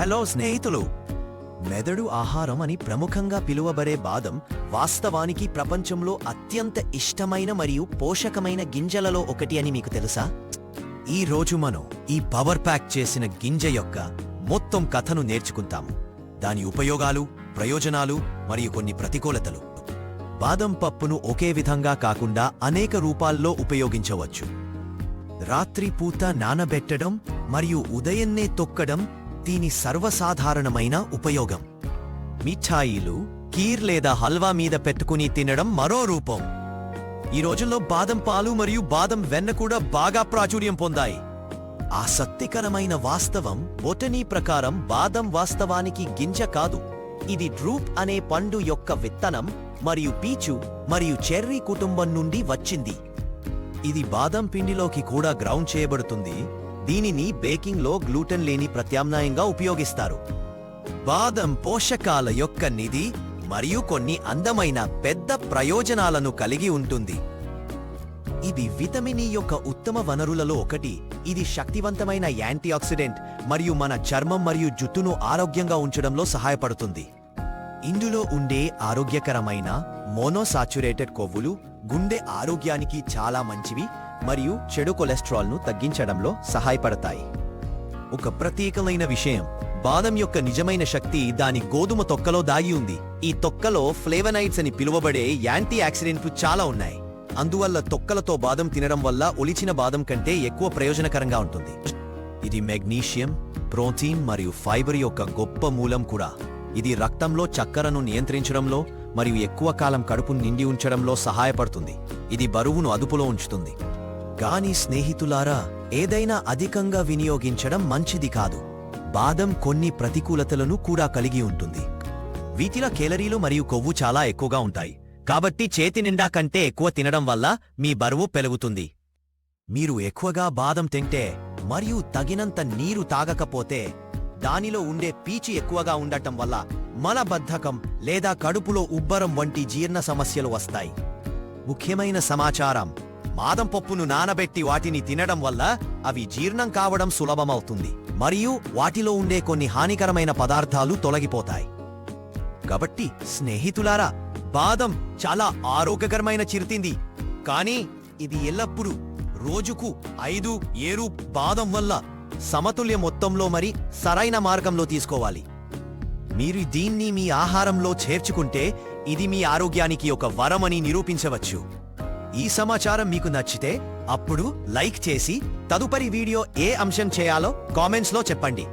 Hello స్నేహితులు. మెదడు ఆహారం అని ప్రముఖంగా పిలువబడే బాదం వాస్తవానికి ప్రపంచంలో అత్యంత ఇష్టమైన మరియు పోషకమైన గింజలలో ఒకటి అని మీకు తెలుసా? ఈ రోజు మనం ఈ పవర్ ప్యాక్ చేసిన గింజ యొక్క మొత్తం కథను నేర్చుకుంటాము దాని ఉపయోగాలు ప్రయోజనాలు మరియు కొన్ని ప్రతికూలతలు. బాదం పప్పును ఒకే విధంగా కాకుండా అనేక రూపాల్లో ఉపయోగించవచ్చు. రాత్రి పూత నానబెట్టడం మరియు ఉదయన్నే తొక్కడం దీని సర్వసాధారణమైన ఉపయోగం. మిఠాయిలు కీర్ లేదా హల్వా మీద పెట్టుకుని తినడం మరో రూపం. ఈ రోజుల్లో బాదం పాలు మరియు బాదం వెన్న కూడా బాగా ప్రాచుర్యం పొందాయి. ఆసక్తికరమైన వాస్తవం బొటనీ ప్రకారం బాదం వాస్తవానికి గింజ కాదు. ఇది డ్రూప్ అనే పండు యొక్క విత్తనం మరియు పీచు మరియు చెర్రీ కుటుంబం నుండి వచ్చింది. ఇది బాదం పిండిలోకి కూడా గ్రౌండ్ చేయబడుతుంది. దీనిని బేకింగ్లో గ్లూటెన్ లేని ప్రత్యామ్నాయంగా ఉపయోగిస్తారు. బాదం పోషకాల యొక్క నిధి మరియు కొన్ని అందమైన పెద్ద ప్రయోజనాలను కలిగి ఉంటుంది. ఇది విటమిన్ ఈ యొక్క ఉత్తమ వనరులలో ఒకటి. ఇది శక్తివంతమైన యాంటీఆక్సిడెంట్ మరియు మన చర్మం మరియు జుట్టును ఆరోగ్యంగా ఉంచడంలో సహాయపడుతుంది. ఇందులో ఉండే ఆరోగ్యకరమైన మోనోసాచురేటెడ్ కొవ్వులు గుండె ఆరోగ్యానికి చాలా మంచివి మరియు చెడు కొలెస్ట్రాల్ను తగ్గించడంలో సహాయపడతాయి. ఒక ప్రత్యేకమైన విషయం బాదం యొక్క నిజమైన శక్తి దాని గోధుమ తొక్కలో దాగి ఉంది. ఈ తొక్కలో ఫ్లేవనైడ్స్ అని పిలువబడే యాంటీ ఆక్సిడెంట్లు చాలా ఉన్నాయి. అందువల్ల తొక్కలతో బాదం తినడం వల్ల ఒలిచిన బాదం కంటే ఎక్కువ ప్రయోజనకరంగా ఉంటుంది. ఇది మెగ్నీషియం ప్రోటీన్ మరియు ఫైబర్ యొక్క గొప్ప మూలం కూడా. ఇది రక్తంలో చక్కెరను నియంత్రించడంలో మరియు ఎక్కువ కాలం కడుపును నిండి ఉంచడంలో సహాయపడుతుంది. ఇది బరువును అదుపులో ఉంచుతుంది. గాని స్నేహితులారా ఏదైనా అధికంగా వినియోగించడం మంచిది కాదు. బాదం కొన్ని ప్రతికూలతలను కూడా కలిగి ఉంటుంది. వీటిలో కేలరీలు మరియు కొవ్వు చాలా ఎక్కువగా ఉంటాయి. కాబట్టి చేతి నిండా కంటే ఎక్కువ తినడం వల్ల మీ బరువు పెరుగుతుంది. మీరు ఎక్కువగా బాదం తింటే మరియు తగినంత నీరు తాగకపోతే దానిలో ఉండే పీచు ఎక్కువగా ఉండటం వల్ల మలబద్ధకం లేదా కడుపులో ఉబ్బరం వంటి జీర్ణ సమస్యలు వస్తాయి. ముఖ్యమైన సమాచారం బాదం పప్పును నానబెట్టి వాటిని తినడం వల్ల అవి జీర్ణం కావడం సులభమవుతుంది. మరియు వాటిలో ఉండే కొన్ని హానికరమైన పదార్థాలు తొలగిపోతాయి. కాబట్టి స్నేహితులారా బాదం చాలా ఆరోగ్యకరమైన చిరుతింది కానీ ఇది ఎల్లప్పుడూ రోజుకు ఐదు ఏరు బాదం వల్ల సమతుల్య మొత్తంలో మరి సరైన మార్గంలో తీసుకోవాలి. మీరు దీన్ని మీ ఆహారంలో చేర్చుకుంటే ఇది మీ ఆరోగ్యానికి ఒక వరమని నిరూపించవచ్చు. ఈ సమాచారం మీకు నచ్చితే అప్పుడు లైక్ చేసి తదుపరి వీడియో ఏ అంశం చేయాలో కామెంట్స్లో చెప్పండి.